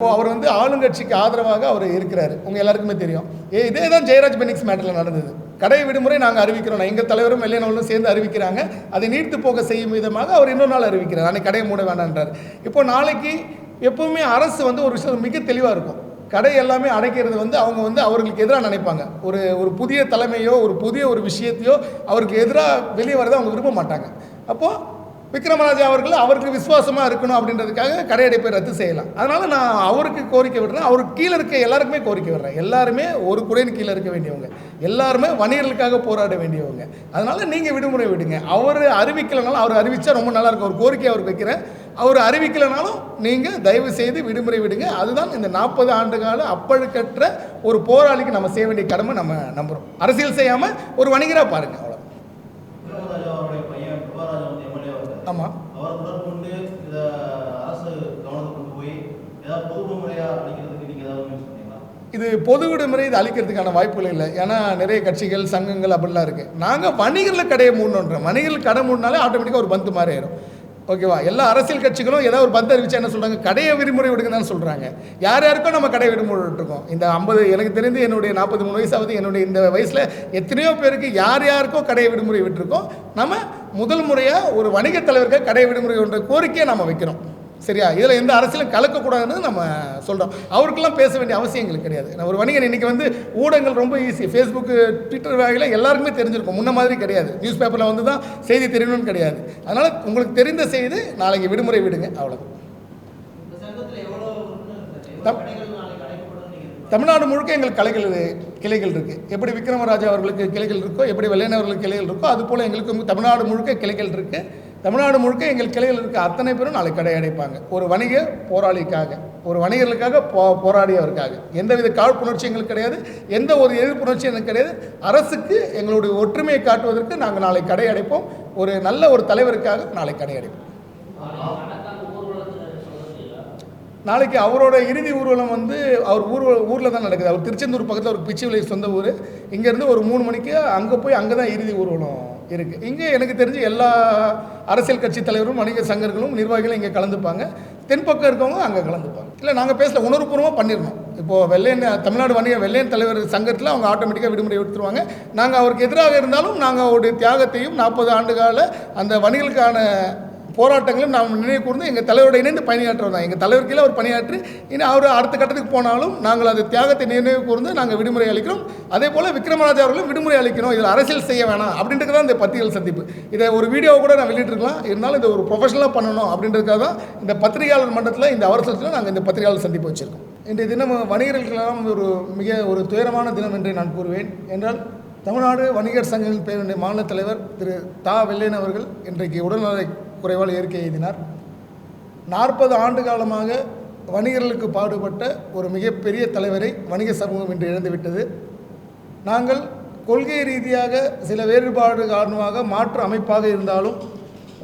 இப்போ அவர் வந்து ஆளுங்கட்சிக்கு ஆதரவாக அவர் இருக்கிறார். உங்கள் எல்லாருக்குமே தெரியும். ஏ இதே தான் ஜெயராஜ் பெனிக்ஸ் மேட்டரில் நடந்தது. கடை விடுமுறை நாங்கள் அறிவிக்கிறோம். எங்கள் தலைவரும் வெள்ளையனவர்களும் சேர்ந்து அறிவிக்கிறாங்க. அதை நீர்த்து போக செய்யும் விதமாக அவர் இன்னொரு நாள் அறிவிக்கிறார். அன்னைக்கு கடையை மூட வேணான்றார் இப்போ நாளைக்கு எப்பவுமே அரசு வந்து ஒரு விஷயம் மிக தெளிவாக இருக்கும். கடை எல்லாமே அடைக்கிறது வந்து அவங்க வந்து அவர்களுக்கு எதிராக நினைப்பாங்க. ஒரு ஒரு புதிய தலைமையோ ஒரு புதிய ஒரு விஷயத்தையோ அவருக்கு எதிராக வெளியே வரதை அவங்க விரும்ப மாட்டாங்க. அப்போது விக்ரமராஜா அவர்கள் அவருக்கு விசுவாசமாக இருக்கணும் அப்படின்றதுக்காக கடையடைப்பை ரத்து செய்யலாம். அதனால் நான் அவருக்கு கோரிக்கை விடுறேன். அவருக்கு கீழே இருக்க எல்லாருக்குமே கோரிக்கை விடுறேன். எல்லாருமே ஒரு குறையின் கீழே இருக்க வேண்டியவங்க. எல்லாருமே வணிகர்களுக்காக போராட வேண்டியவங்க. அதனால் நீங்கள் விடுமுறை விடுங்க. அவர் அறிவிக்கலைனாலும் அவர் அறிவித்தா ரொம்ப நல்லாயிருக்கும் ஒரு கோரிக்கை அவருக்கு வைக்கிறேன். அவர் அறிவிக்கலைனாலும் நீங்கள் தயவு செய்து விடுமுறை விடுங்க. அதுதான் இந்த நாற்பது ஆண்டு கால அப்பழுக்கற்ற ஒரு போராளிக்கு நம்ம செய்ய வேண்டிய கடமை நம்ம நம்புகிறோம் அரசியல் செய்யாமல் ஒரு வணிகராக பாருங்கள் அவ்வளோ விக்ரமராஜா அவருடைய பையன் புகாராஜா வந்து எம்எல்ஏ இருக்காரு ஆமாம் அவர் தொடர்பு இதை அரசு கவனத்துக்கு கொண்டு போய் ஏதாவது பொது விடுமுறையா அளிக்கிறதுக்கு நீங்க ஏதாவது முயற்சி பண்ணீங்களா இது பொது விடுமுறை இது அளிக்கிறதுக்கான வாய்ப்புகள் இல்லை. ஏன்னா நிறைய கட்சிகள் சங்கங்கள் அப்படிலாம் இருக்குது நாங்கள் வணிகரில் கடையை மூடணுன்றோம். வணிகர்கள் கடை மூடினாலே ஆட்டோமேட்டிக்காக ஒரு பந்து மாதிரி ஆயிரும். ஓகேவா? எல்லா அரசியல் கட்சிகளும் ஏதாவது ஒரு பந்து அறிவிச்சா என்ன சொல்கிறாங்க கடையை விடுமுறை விடுங்கன்னு சொல்கிறாங்க யார் யாருக்கும் நம்ம கடை விடுமுறை விட்டுருக்கோம் இந்த ஐம்பது எனக்கு தெரிந்து என்னுடைய நாற்பது மூணு வயசாவது என்னுடைய இந்த வயசில் எத்தனையோ பேருக்கு யார் யாருக்கோ கடையை விடுமுறை விட்டுருக்கோம். நம்ம முதல் முறையாக ஒரு வணிகத் தலைவருக்கு கடை விடுமுறை என்ற கோரிக்கையை நம்ம வைக்கிறோம். சரியா? இதில் எந்த அரசியலும் கலக்கக்கூடாதுன்னு நம்ம சொல்கிறோம் அவருக்கெல்லாம் பேச வேண்டிய அவசியம் எங்களுக்கு கிடையாது. நான் ஒரு வணிகன் இன்றைக்கி வந்து ஊடகங்கள் ரொம்ப ஈஸி ஃபேஸ்புக்கு ட்விட்டர் வகையில் எல்லாருக்குமே தெரிஞ்சிருக்கும். முன்ன மாதிரி கிடையாது. நியூஸ் பேப்பரில் வந்து தான் செய்தி தெரியணும்னு கிடையாது. அதனால் உங்களுக்கு தெரிந்த செய்தி நாளைக்கு விடுமுறை விடுங்க. அவ்வளோ தமிழ்நாடு முழுக்க எங்களுக்கு கலைகள் கிளைகள் இருக்குது எப்படி விக்ரமராஜா அவர்களுக்கு கிளைகள் இருக்கோ எப்படி வெள்ளையனவர்களுக்கு கிளைகள் இருக்கோ அது போல் எங்களுக்கு தமிழ்நாடு முழுக்க கிளைகள் இருக்குது தமிழ்நாடு முழுக்க எங்கள் கிளைகள் இருக்க அத்தனை பேரும் நாளை கடை அடைப்பாங்க. ஒரு வணிக போராளிக்காக ஒரு வணிகர்களுக்காக போ போராடியவருக்காக. எந்தவித காழ்ப்புணர்ச்சி எங்களுக்கு கிடையாது. எந்த ஒரு எதிர்ப்புணர்ச்சி எனக்கு கிடையாது. அரசுக்கு எங்களுடைய ஒற்றுமையை காட்டுவதற்கு நாங்கள் நாளை கடை அடைப்போம். ஒரு நல்ல ஒரு தலைவருக்காக நாளை கடை அடைப்போம். நாளைக்கு அவரோட இறுதி ஊர்வலம் வந்து அவர் ஊர் ஊரில் தான் நடக்குது. அவர் திருச்செந்தூர் பக்கத்தில் ஒரு பிச்சு விலை சொந்த ஊர். இங்கேருந்து ஒரு மூணு மணிக்கு அங்கே போய் அங்கே தான் இறுதி ஊர்வலம் இருக்குது இங்கே எனக்கு தெரிஞ்சு எல்லா அரசியல் கட்சி தலைவரும் வணிக சங்கர்களும் நிர்வாகிகளும் இங்கே கலந்துப்பாங்க. தென்பக்கம் இருக்கவங்க அங்கே கலந்துப்பாங்க. இல்லை நாங்கள் பேசல உணர்வுபூர்வமாக பண்ணிடணும். இப்போது வெள்ளையன் தமிழ்நாடு வணிக வெள்ளையன் தலைவர் சங்கத்தில் அவங்க ஆட்டோமேட்டிக்காக விடுமுறை எடுத்துருவாங்க. நாங்கள் அவருக்கு எதிராக இருந்தாலும் நாங்கள் அவருடைய தியாகத்தையும் நாற்பது ஆண்டுகால அந்த வணிகளுக்கான போராட்டங்களும் நாம் நினைவு கூர்ந்து எங்கள் தலைவரோட இணைந்து பணியாற்றுவோம் தான். எங்கள் தலைவர் கீழே அவர் பணியாற்றி இனி அவர் அடுத்த கட்டத்துக்கு போனாலும் நாங்கள் அது தியாகத்தை நினைவு கூர்ந்து நாங்கள் விடுமுறை அளிக்கிறோம். அதே போல் விக்ரமராஜா அவர்களும் விடுமுறை அளிக்கணும் இதில் அரசியல் செய்ய வேணாம் அப்படின்றது தான் இந்த பத்திரிகை சந்திப்பு. இதை ஒரு வீடியோவை கூட நான் வெளியிட்டிருக்கலாம். இருந்தாலும் இதை ஒரு ப்ரொஃபஷனலாக பண்ணணும் அப்படின்றதுக்காக தான் இந்த பத்திரிகையாளர் மன்றத்தில் இந்த அவசரத்தில் நாங்கள் இந்த பத்திரிகையாளர் சந்திப்பு வச்சுருக்கோம். இன்றைய தினம் வணிகர்களுக்கெல்லாம் ஒரு மிக ஒரு துயரமான தினம் என்று நான் கூறுவேன். என்றால் தமிழ்நாடு வணிகர் சங்கங்களின் பேருடைய மாநில தலைவர் திரு. தா. வெள்ளையன் அவர்கள் இன்றைக்கு உடல்நலை குறைவால் இயற்கை எய்தினார். நாற்பது ஆண்டு காலமாக வணிகர்களுக்கு பாடுபட்ட ஒரு மிகப்பெரிய தலைவரை வணிக சமூகம் இன்று இழந்துவிட்டது. நாங்கள் கொள்கை ரீதியாக சில வேறுபாடு காரணமாக மாற்று அமைப்பாக இருந்தாலும்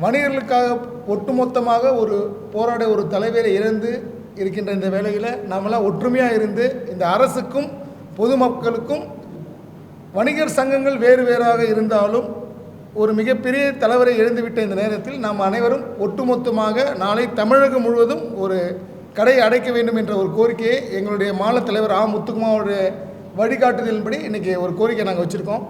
வணிகர்களுக்காக ஒட்டுமொத்தமாக ஒரு போராட ஒரு தலைவரை இழந்து இருக்கின்ற இந்த வேலையில் நாமெல்லாம் ஒற்றுமையாக இருந்து இந்த அரசுக்கும் பொதுமக்களுக்கும் வணிகர் சங்கங்கள் வேறு வேறாக இருந்தாலும் ஒரு மிகப்பெரிய தலைவரை எழுந்துவிட்ட இந்த நேரத்தில் நாம் அனைவரும் ஒட்டுமொத்தமாக நாளை தமிழகம் முழுவதும் ஒரு கடை அடைக்க வேண்டும் என்ற ஒரு கோரிக்கையை எங்களுடைய மாநில தலைவர் ஆ. முத்துக்குமாரோட வழிகாட்டுதலின்படி இன்றைக்கி ஒரு கோரிக்கை நாங்கள் வச்சுருக்கோம்.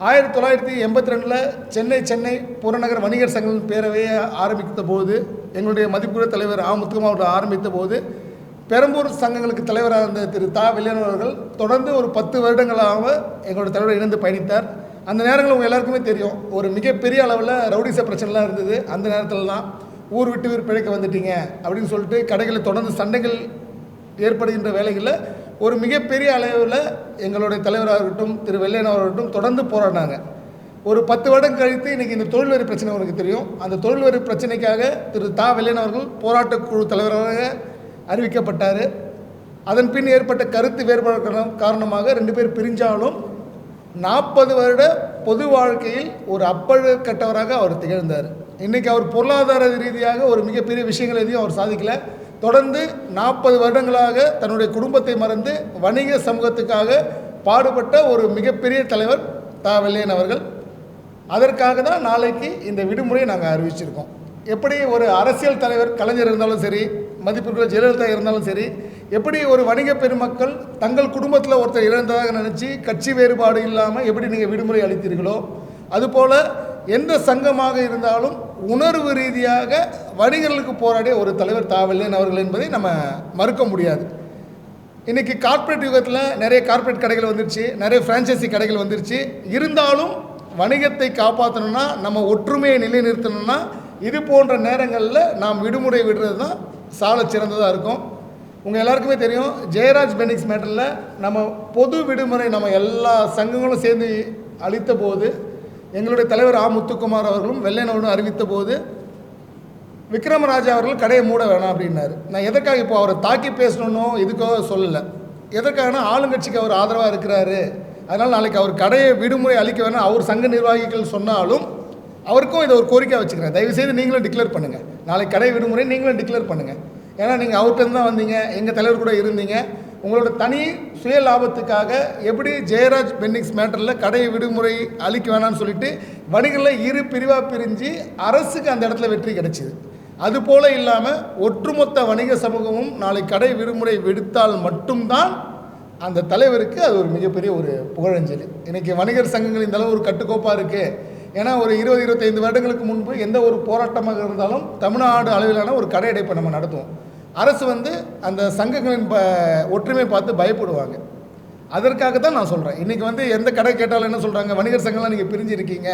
ஆயிரத்தி தொள்ளாயிரத்தி எண்பத்தி ரெண்டில் சென்னை சென்னை புறநகர் வணிகர் சங்கங்களின் பேரவையை ஆரம்பித்த போது எங்களுடைய மதிப்புள்ள தலைவர் ஆ. முத்துக்குமாரோட ஆரம்பித்த போது பெரம்பூர் சங்கங்களுக்கு தலைவராக இருந்த திரு தா. வெள்ளையன் அவர்கள் தொடர்ந்து ஒரு பத்து வருடங்களாக எங்களோட தலைவர் இணைந்து பயணித்தார். அந்த நேரங்கள் உங்கள் எல்லாருக்குமே தெரியும். ஒரு மிகப்பெரிய அளவில் ரவுடிச பிரச்சனைலாம் இருந்தது. அந்த நேரத்தில் தான் ஊர் விட்டு ஊர் பிழைக்க வந்துட்டீங்க அப்படின்னு சொல்லிட்டு கடைகளில் தொடர்ந்து சண்டைகள் ஏற்படுகின்ற வேலைகளில் ஒரு மிகப்பெரிய அளவில் எங்களுடைய தலைவராக இருக்கட்டும் திரு வெள்ளையன் இருக்கட்டும் தொடர்ந்து போராடினாங்க. ஒரு பத்து வருடம் கழித்து இன்றைக்கி இந்த தொழில் வரி பிரச்சனை உங்களுக்கு தெரியும். அந்த தொழில் வரி பிரச்சனைக்காக திரு தா. வெள்ளையனவர்கள் அவர்கள் போராட்டக் குழு தலைவராக அறிவிக்கப்பட்டார். அதன் பின் ஏற்பட்ட கருத்து வேறுபாடு காரணமாக ரெண்டு பேர் பிரிஞ்சாலும் நாற்பது வருட பொது வாழ்க்கையில் ஒரு அப்பழு கட்டவராக அவர் திகழ்ந்தார். இன்றைக்கி அவர் பொருளாதார ரீதியாக ஒரு மிகப்பெரிய விஷயங்கள் எதையும் அவர் சாதிக்கலை. தொடர்ந்து நாற்பது வருடங்களாக தன்னுடைய குடும்பத்தை மறந்து வணிக சமூகத்துக்காக பாடுபட்ட ஒரு மிகப்பெரிய தலைவர் தா. வெள்ளையன் அவர்கள். அதற்காக தான் நாளைக்கு இந்த விடுமுறையை நாங்கள் அறிவிச்சிருக்கோம். எப்படி ஒரு அரசியல் தலைவர் கலைஞர் இருந்தாலும் சரி மதிப்பிற்குள்ள ஜெயலலிதா இருந்தாலும் சரி எப்படி ஒரு வணிக பெருமக்கள் தங்கள் குடும்பத்தில் ஒருத்தர் இழந்ததாக நினச்சி கட்சி வேறுபாடு இல்லாமல் எப்படி நீங்கள் விடுமுறை அளித்தீர்களோ அதுபோல் எந்த சங்கமாக இருந்தாலும் உணர்வு ரீதியாக வணிகர்களுக்கு போராடிய ஒரு தலைவர் தாவல்லேன் அவர்கள் என்பதை நம்ம மறுக்க முடியாது. இன்றைக்கி கார்ப்பரேட் யுகத்தில் நிறைய கார்ப்பரேட் கடைகள் வந்துருச்சு நிறைய ஃப்ரான்ச்சைசி கடைகள் வந்துருச்சு. இருந்தாலும் வணிகத்தை காப்பாற்றணும்னா நம்ம ஒற்றுமையை நிலைநிறுத்தணும்னா இது போன்ற நேரங்களில் நாம் விடுமுறை விடுறது தான் சால சிறந்ததாக இருக்கும். உங்கள் எல்லாருக்குமே தெரியும் ஜெயராஜ் பெனிக்ஸ் மேட்டரில் நம்ம பொது விடுமுறை நம்ம எல்லா சங்கங்களும் சேர்ந்து அளித்த போது எங்களுடைய தலைவர் ஆ முத்துக்குமார் அவர்களும் வெள்ளையனவனும் அறிவித்த போது விக்ரமராஜா அவர்கள் கடையை மூட வேணாம் அப்படின்னாரு. நான் எதற்காக இப்போ அவரை தாக்கி பேசணுன்னோ இதுக்கோ சொல்லலை. எதற்காகனா ஆளுங்கட்சிக்கு அவர் ஆதரவாக இருக்கிறாரு. அதனால் நாளைக்கு அவர் கடையை விடுமுறை அளிக்க வேணாம் அவர் சங்க நிர்வாகிகள் சொன்னாலும் அவருக்கும் இதை ஒரு கோரிக்கை வச்சுக்கிறேன். தயவுசெய்து நீங்களும் டிக்ளேர் பண்ணுங்கள் நாளைக்கு கடை விடுமுறை நீங்களும் டிக்ளேர் பண்ணுங்கள் ஏன்னா நீங்கள் அவர்கிட்ட தான் வந்தீங்க. எங்கள் தலைவர் கூட இருந்தீங்க. உங்களோட தனி சுய லாபத்துக்காக எப்படி ஜெயராஜ் பென்னிக்ஸ் மேட்டரில் கடையை விடுமுறை அளிக்க வேணாம்னு சொல்லிட்டு வணிகரில் இரு பிரிவாக பிரிஞ்சு அரசுக்கு அந்த இடத்துல வெற்றி கிடைச்சிது. அதுபோல் இல்லாமல் ஒட்டுமொத்த வணிக சமூகமும் நாளை கடை விடுமுறை விடுத்தால் மட்டும்தான் அந்த தலைவருக்கு அது ஒரு மிகப்பெரிய ஒரு புகழஞ்சலி. இன்றைக்கி வணிகர் சங்கங்கள் இந்த அளவு ஒரு கட்டுக்கோப்பாக இருக்குது ஏன்னா ஒரு இருபது இருபத்தைந்து வருடங்களுக்கு முன்பு எந்த ஒரு போராட்டமாக இருந்தாலும் தமிழ்நாடு அளவிலான ஒரு கடை அடைப்பை நம்ம நடத்துவோம். அரசு வந்து அந்த சங்கங்களின் ப ஒற்றுமை பார்த்து பயப்படுவாங்க. அதற்காக தான் நான் சொல்கிறேன் இன்றைக்கி வந்து எந்த கடை கேட்டாலும் என்ன சொல்கிறாங்க வணிகர் சங்கம்லாம் நீங்கள் பிரிஞ்சிருக்கீங்க.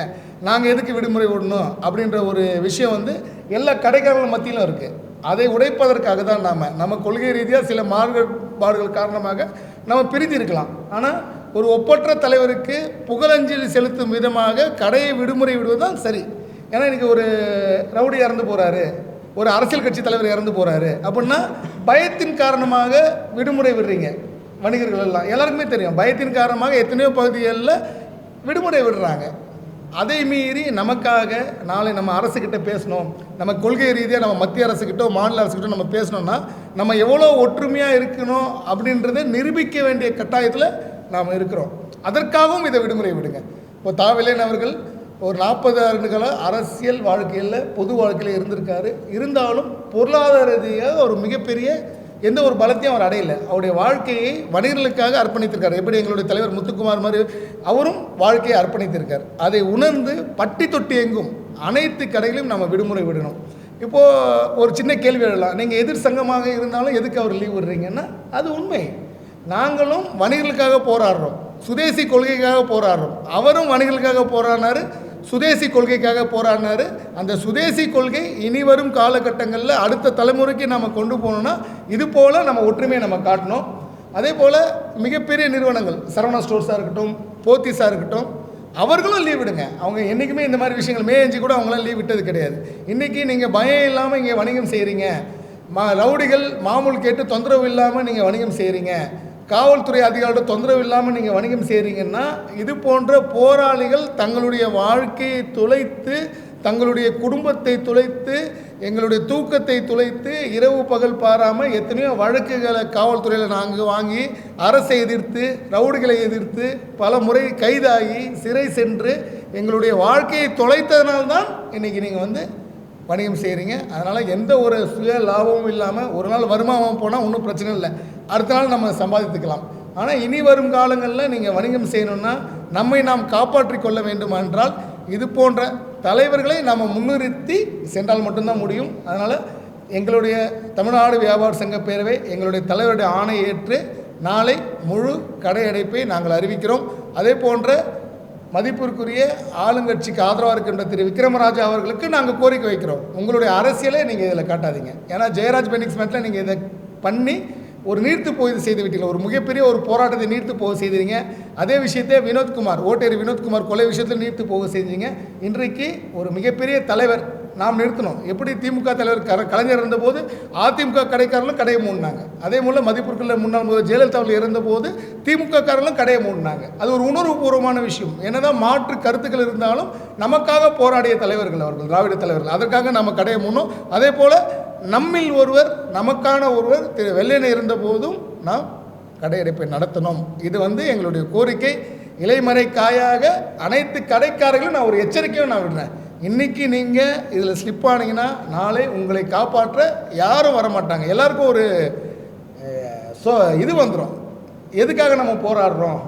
நாங்கள் எதுக்கு விடுமுறை விடணும்? அப்படின்ற ஒரு விஷயம் வந்து எல்லா கடைக்காரர்கள் மத்தியிலும் இருக்குது அதை உடைப்பதற்காக தான் நாம் நம்ம கொள்கை ரீதியாக சில மாறுபாடுகள் காரணமாக நம்ம பிரிஞ்சிருக்கலாம். ஆனால் ஒரு ஒப்பற்ற தலைவருக்கு புகழஞ்சலி செலுத்தும் விதமாக கடையை விடுமுறை விடுவது தான் சரி. ஏன்னா இன்றைக்கி ஒரு ரவுடி இறந்து போகிறாரு ஒரு அரசியல் கட்சி தலைவர் இறந்து போகிறாரு அப்படின்னா பயத்தின் காரணமாக விடுமுறை விடுறீங்க வணிகர்கள் எல்லாம். எல்லாருக்குமே தெரியும். பயத்தின் காரணமாக எத்தனையோ பகுதிகளில் விடுமுறை விடுறாங்க. அதை மீறி நமக்காக நாளை நம்ம அரசுக்கிட்ட பேசணும். நம்ம கொள்கை ரீதியாக நம்ம மத்திய அரசுக்கிட்டோ மாநில அரசுக்கிட்டோ நம்ம பேசணும்னா நம்ம எவ்வளோ ஒற்றுமையாக இருக்கணும் அப்படின்றத நிரூபிக்க வேண்டிய கட்டாயத்தில் நாம் இருக்கிறோம். அதற்காகவும் இதை விடுமுறை விடுங்க. இப்போ தாவிலேன் அவர்கள் ஒரு நாற்பது ஆண்டுகளாக அரசியல் வாழ்க்கையில் பொது வாழ்க்கையில் இருந்திருக்காரு. இருந்தாலும் பொருளாதார ரீதியாக ஒரு மிகப்பெரிய எந்த ஒரு பலத்தையும் அவர் அடையலை. அவருடைய வாழ்க்கையை வணிகர்களுக்காக அர்ப்பணித்திருக்கார். எப்படி எங்களுடைய தலைவர் முத்துக்குமார் மாதிரி அவரும் வாழ்க்கையை அர்ப்பணித்திருக்கார். அதை உணர்ந்து பட்டி தொட்டி எங்கும் அனைத்து கடைகளையும் நம்ம விடுமுறை விடணும். இப்போது ஒரு சின்ன கேள்வி எழலாம் நீங்கள் எதிர் சங்கமாக இருந்தாலும் எதுக்கு அவர் லீவ் விடுறீங்கன்னா அது உண்மை. நாங்களும் வணிகர்களுக்காக போராடுறோம். சுதேசி கொள்கைக்காக போராடுறோம். அவரும் வணிகர்களுக்காக போராடினாரு சுதேசி கொள்கைக்காக போராடினாரு. அந்த சுதேசி கொள்கை இனி வரும் காலகட்டங்களில் அடுத்த தலைமுறைக்கு நம்ம கொண்டு போகணும்னா இது போல் நம்ம ஒற்றுமையை நம்ம காட்டணும். அதே போல் மிகப்பெரிய நிறுவனங்கள் சரவணா ஸ்டோர்ஸாக இருக்கட்டும் போத்திஸாக இருக்கட்டும் அவர்களும் லீவ் விடுங்க. அவங்க என்றைக்குமே இந்த மாதிரி விஷயங்கள் மே கூட அவங்களாம் லீவ் விட்டது கிடையாது. இன்றைக்கி நீங்கள் பயம் இல்லாமல் இங்கே வணிகம் செய்கிறீங்க மா ரவுடிகள் மாமூல் கேட்டு தொந்தரவு இல்லாமல் நீங்கள் வணிகம் செய்கிறீங்க காவல்துறை அதிகாரியோட தொந்தரவு இல்லாமல் நீங்கள் வணிகம் செய்கிறீங்கன்னா இது போன்ற போராளிகள் தங்களுடைய வாழ்க்கையை துளைத்து தங்களுடைய குடும்பத்தை துளைத்து எங்களுடைய தூக்கத்தை துளைத்து இரவு பகல் பாராமல் எத்தனையோ வழக்குகளை காவல்துறையில் நாங்கள் வாங்கி அரசை எதிர்த்து ரவுடிகளை எதிர்த்து பல முறை கைதாகி சிறை சென்று எங்களுடைய வாழ்க்கையை தொலைத்ததனால்தான் இன்றைக்கி நீங்கள் வந்து வணிகம் செய்கிறீங்க அதனால் எந்த ஒரு சுய லாபமும் இல்லாமல் ஒரு நாள் வருமானம் போனால் ஒன்றும் பிரச்சனை இல்லை. அடுத்த நாள் நம்ம சம்பாதித்துக்கலாம். ஆனால் இனி வரும் காலங்களில் நீங்கள் வணிகம் செய்யணும்னா நம்மை நாம் காப்பாற்றிக் கொள்ள வேண்டுமென்றால் இது போன்ற தலைவர்களை நாம் முன்னிறுத்தி சென்றால் மட்டும்தான் முடியும். அதனால் எங்களுடைய தமிழ்நாடு வியாபார சங்க பேரவை எங்களுடைய தலைவருடைய ஆணை ஏற்று நாளை முழு கடை அடைப்பை நாங்கள் அறிவிக்கிறோம். அதே போன்ற மதிப்பிற்குரிய ஆளுங்கட்சிக்கு ஆதரவாக இருக்கின்ற திரு விக்ரமராஜா அவர்களுக்கு நாங்கள் கோரிக்கை வைக்கிறோம். உங்களுடைய அரசியலே நீங்கள் இதில் காட்டாதீங்க. ஏன்னா ஜெயராஜ் பெனிக்ஸ்மெண்ட்டில் நீங்கள் இதை பண்ணி ஒரு நீர்த்து போய் இது செய்து விட்டீங்க. ஒரு மிகப்பெரிய ஒரு போராட்டத்தை நீர்த்து போக செய்தீங்க. அதே விஷயத்தை வினோத்குமார் ஓட்டேரி வினோத்குமார் கொலை விஷயத்தில் நீர்த்து போக செஞ்சீங்க இன்றைக்கு ஒரு மிகப்பெரிய தலைவர் நாம் நிறுத்தணும். எப்படி திமுக தலைவர் கர கலைஞர் இருந்தபோது அதிமுக கடைக்காரர்களும் கடையை மூடினாங்க. அதே போல் மதிப்பிற்குள்ள முன்னாள் முதல் ஜெயலலிதா அவர்கள் இருந்தபோது திமுக காரர்களும் கடையை மூடினாங்க. அது ஒரு உணர்வுபூர்வமான விஷயம். என்னதான் மாற்று கருத்துக்கள் இருந்தாலும் நமக்காக போராடிய தலைவர்கள் அவர்கள் திராவிட தலைவர்கள். அதற்காக நம்ம கடையை மூடணும். அதே போல் நம்மில் ஒருவர் நமக்கான ஒருவர் திரு வெள்ளையனை இருந்தபோதும் நாம் கடையடைப்பை நடத்தணும். இது வந்து எங்களுடைய கோரிக்கை. இலைமறை காயாக அனைத்து கடைக்காரர்களும் நான் ஒரு எச்சரிக்கையும் நான் விடுறேன். இன்னைக்கு நீங்கள் இதில் ஸ்லிப் ஆனீங்கன்னா நாளை உங்களை காப்பாற்ற யாரும் வர மாட்டாங்க எல்லாருக்கும் ஒரு சோ ஸோ இது வந்துடும் எதுக்காக நம்ம போராடுறோம்?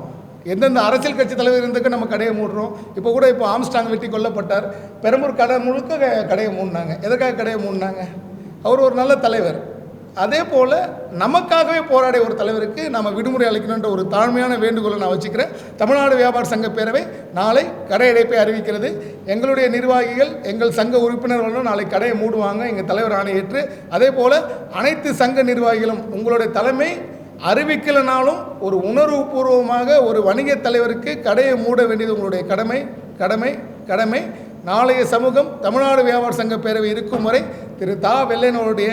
எந்தெந்த அரசியல் கட்சி தலைவர் இருந்துக்கு நம்ம கடையை மூடுறோம்? இப்போ கூட இப்போ ஆம்ஸ்டாங் வெட்டி கொல்லப்பட்டார். பெரம்பூர் கடை முழுக்க கடையை மூடினாங்க. எதுக்காக கடையை மூடினாங்க? அவர் ஒரு நல்ல தலைவர். அதே போல் நமக்காகவே போராடிய ஒரு தலைவருக்கு நம்ம விடுமுறை அளிக்கணுன்ற ஒரு தாழ்மையான வேண்டுகோளை நான் வச்சுக்கிறேன். தமிழ்நாடு வியாபார சங்க பேரவை நாளை கடை அடைப்பை அறிவிக்கிறது. எங்களுடைய நிர்வாகிகள் எங்கள் சங்க உறுப்பினர்களும் நாளை கடையை மூடுவாங்க எங்கள் தலைவர் ஆணையேற்று அதே போல் அனைத்து சங்க நிர்வாகிகளும் உங்களுடைய தலைமை அறிவிக்கலைனாலும் ஒரு உணர்வுபூர்வமாக ஒரு வணிக தலைவருக்கு கடையை மூட வேண்டியது உங்களுடைய கடமை கடமை கடமை. நாளைய சமூகம் தமிழ்நாடு வியாபார சங்க பேரவை இருக்கும் வரை திரு. தா. வெள்ளையனோருடைய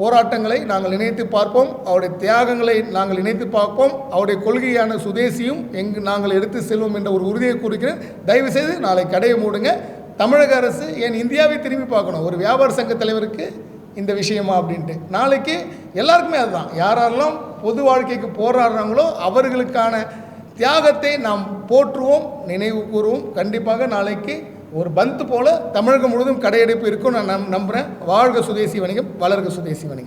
போராட்டங்களை நாங்கள் நினைத்து பார்ப்போம். அவருடைய தியாகங்களை நாங்கள் நினைத்து பார்ப்போம். அவருடைய கொள்கையான சுதேசியும் எங்கு நாங்கள் எடுத்து செல்வோம் என்ற ஒரு உறுதியை கூறுகிறேன். தயவுசெய்து நாளை கடையை மூடுங்க. தமிழக அரசு ஏன் இந்தியாவை திரும்பி பார்க்கணும்? ஒரு வியாபார சங்க தலைவருக்கு இந்த விஷயமா அப்படின்ட்டு. நாளைக்கு எல்லாருக்குமே அதுதான். யாரெல்லாம் பொது வாழ்க்கைக்கு போராடுறாங்களோ அவர்களுக்கான தியாகத்தை நாம் போற்றுவோம் நினைவு கூறுவோம். கண்டிப்பாக நாளைக்கு ஒரு பந்து போல் தமிழகம் முழுவதும் கடையடைப்பு இருக்கும் நான் நம் நம்புகிறேன் வாழ்க சுதேசி வணிகம் வளர்க சுதேசி வணிகம்.